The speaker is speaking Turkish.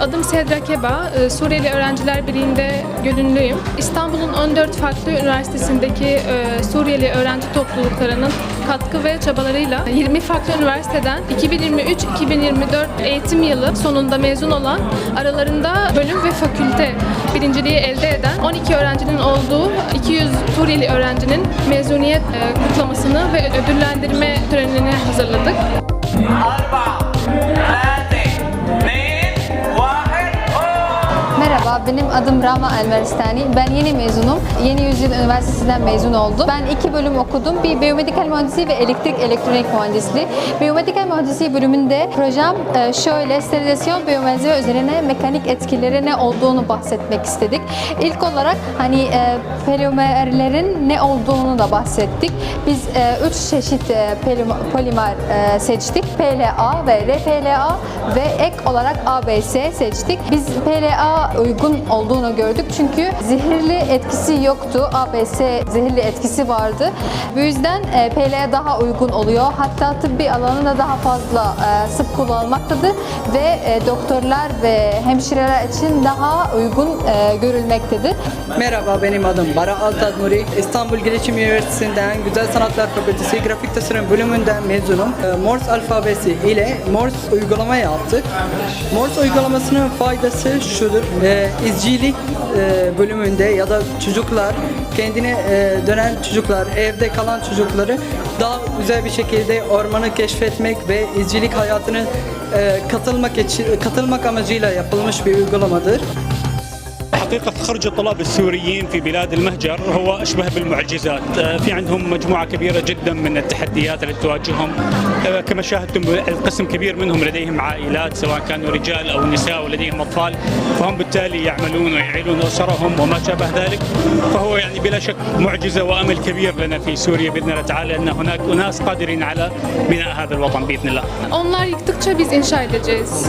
Adım Sedra Keba, ee, Suriyeli Öğrenciler Birliği'nde gönüllüyüm. İstanbul'un 14 farklı üniversitesindeki e, Suriyeli öğrenci topluluklarının katkı ve çabalarıyla 20 farklı üniversiteden 2023-2024 eğitim yılı sonunda mezun olan aralarında bölüm ve fakülte birinciliği elde eden 12 öğrencinin olduğu 200 Suriyeli öğrencinin mezuniyet e, kutlamasını ve ödüllendirme törenini hazırladık. Arba. Benim adım Rama Elmeristani. Ben yeni mezunum. Yeni Yüzyıl Üniversitesi'nden mezun oldum. Ben iki bölüm okudum. Bir biyomedikal mühendisliği ve elektrik elektronik mühendisliği. Biyomedikal mühendisliği bölümünde projem e, şöyle, sterilizasyon biyomalzeme üzerine mekanik etkileri ne olduğunu bahsetmek istedik. İlk olarak hani e, polimerlerin ne olduğunu da bahsettik. Biz e, üç çeşit polim- polimer seçtik. PLA ve RPLA ve ek olarak ABS seçtik. Biz PLA uygun olduğunu gördük çünkü zehirli etkisi yoktu. ABS zehirli etkisi vardı. Bu yüzden e, PLA daha uygun oluyor. Hatta tıbbi alanında daha fazla e, sık kullanılmaktadır ve e, doktorlar ve hemşireler için daha uygun e, görülmektedir. Merhaba benim adım Bara Altad Nuri. İstanbul Gelişim Üniversitesi'nden Güzel Sanatlar Fakültesi Grafik Tasarım bölümünden mezunum. Morse alfabesi ile Morse uygulama yaptık. Morse uygulamasının faydası şudur. İzcilik e, bölümünde ya da çocuklar kendine e, dönen çocuklar, evde kalan çocukları daha güzel bir şekilde ormanı keşfetmek ve izcilik hayatını e, katılmak için katılmak amacıyla yapılmış bir uygulamadır. حقيقة تخرج الطلاب السوريين في بلاد المهجر هو أشبه بالمعجزات. آه، في عندهم مجموعة كبيرة جدا من التحديات التي تواجههم. آه، كما شاهدتم القسم كبير منهم لديهم عائلات سواء كانوا رجال أو نساء ولديهم أطفال. فهم بالتالي يعملون ويعيلون أسرهم وما شابه ذلك. فهو يعني بلا شك معجزة وأمل كبير لنا في سوريا بإذن الله تعالى أن هناك أناس قادرين على بناء هذا الوطن بإذن الله. Onlar yıktıkça biz inşa edeceğiz.